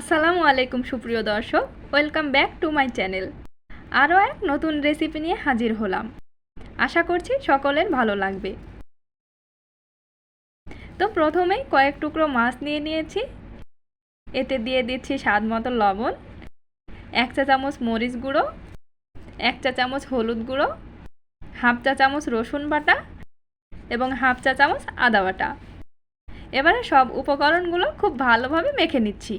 আসসালামু আলাইকুম সুপ্রিয় দর্শক, welcome back to my channel. আরও এক নতুন রেসিপি নিয়ে হাজির হলাম। আশা করছি সকলের ভালো লাগবে। তো প্রথমেই কয়েক টুকরো মাছ নিয়ে নিয়েছি। এতে দিয়ে দিচ্ছি স্বাদ মতো লবণ, এক চা চামচ মরিচ গুঁড়ো, এক চা চামচ হলুদ গুঁড়ো, হাফ চা চামচ রসুন বাটা এবং হাফ চা চামচ আদা বাটা। এবারে সব উপকরণগুলো খুব ভালোভাবে মেখে নিচ্ছি।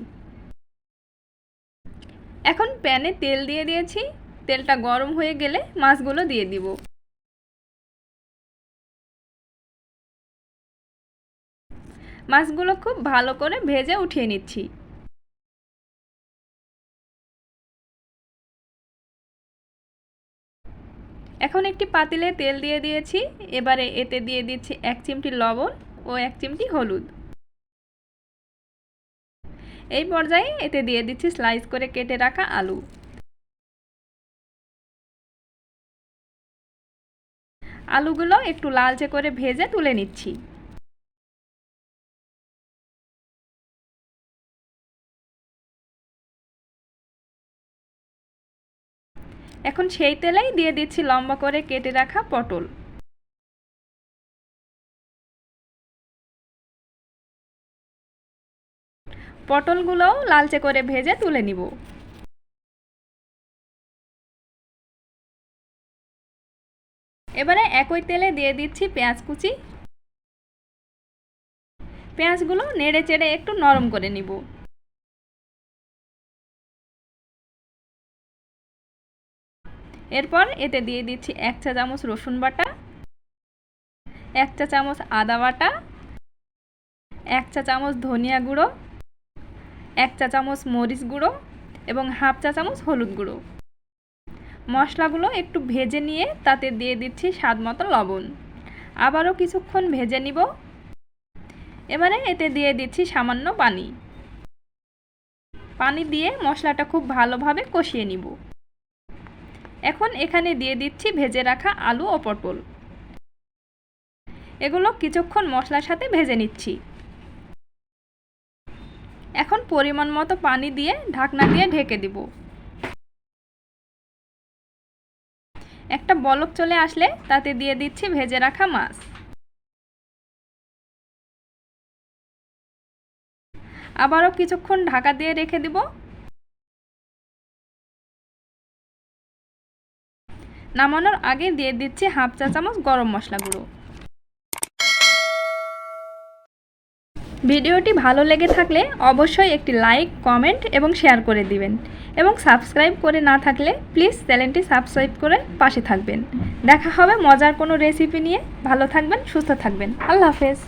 প্যানে তেল দিয়ে দিয়েছি। তেলটা গরম হয়ে গেলে মাছগুলো দিয়ে দিব। মাছগুলো খুব ভালো করে ভেজে উঠিয়ে নিচ্ছি। এখন একটি পাতিলে তেল দিয়ে দিয়েছি। এবারে এতে দিয়ে দিচ্ছি এক চিমটি লবণ ও এক চিমটি হলুদ। এই পর্যায়ে এতে দিয়ে দিচ্ছি স্লাইস করে কেটে রাখা আলু। আলুগুলো একটু লালচে করে ভেজে তুলে নিচ্ছি। এখন সেই তেলেই দিয়ে দিচ্ছি লম্বা করে কেটে রাখা পটল। পটলগুলোও লালচে করে ভেজে তুলে নিব। এবারে একই তেলে দিয়ে দিচ্ছি পেঁয়াজ কুচি। পেঁয়াজগুলো নেড়ে চেড়ে একটু নরম করে নিব। এরপর এতে দিয়ে দিচ্ছি এক চা চামচ রসুন বাটা, এক চা চামচ আদা বাটা, এক চা চামচ ধনিয়া গুঁড়ো এক চা চামচ মরিচ গুঁড়ো এবং হাফ চা চামচ হলুদ গুঁড়ো। মশলাগুলো একটু ভেজে নিয়ে তাতে দিয়ে দিচ্ছি স্বাদ মতো লবণ। আবারও কিছুক্ষণ ভেজে নিব। এবারে এতে দিয়ে দিচ্ছি সামান্য পানি। পানি দিয়ে মশলাটা খুব ভালোভাবে কষিয়ে নিব। এখন এখানে দিয়ে দিচ্ছি ভেজে রাখা আলু ও পটল। এগুলো কিছুক্ষণ মশলার সাথে ভেজে নিচ্ছি। পরিমাণ মতো পানি দিয়ে ঢাকনা দিয়ে ঢেকে দিব। একটা বলক চলে আসলে তাতে দিয়ে দিচ্ছি ভেজে রাখা মাছ। আবারও কিছুক্ষণ ঢাকা দিয়ে রেখে দিব। নামানোর আগে দিয়ে দিচ্ছি হাফ চা চামচ গরম মশলা গুঁড়ো। ভিডিওটি ভালো লেগে থাকলে অবশ্যই একটি লাইক, কমেন্ট এবং শেয়ার করে দিবেন। এবং সাবস্ক্রাইব করে না থাকলে প্লিজ চ্যানেলটি সাবস্ক্রাইব করে পাশে থাকবেন। দেখা হবে মজার কোনো রেসিপি নিয়ে। ভালো থাকবেন, সুস্থ থাকবেন। আল্লাহ হাফেজ।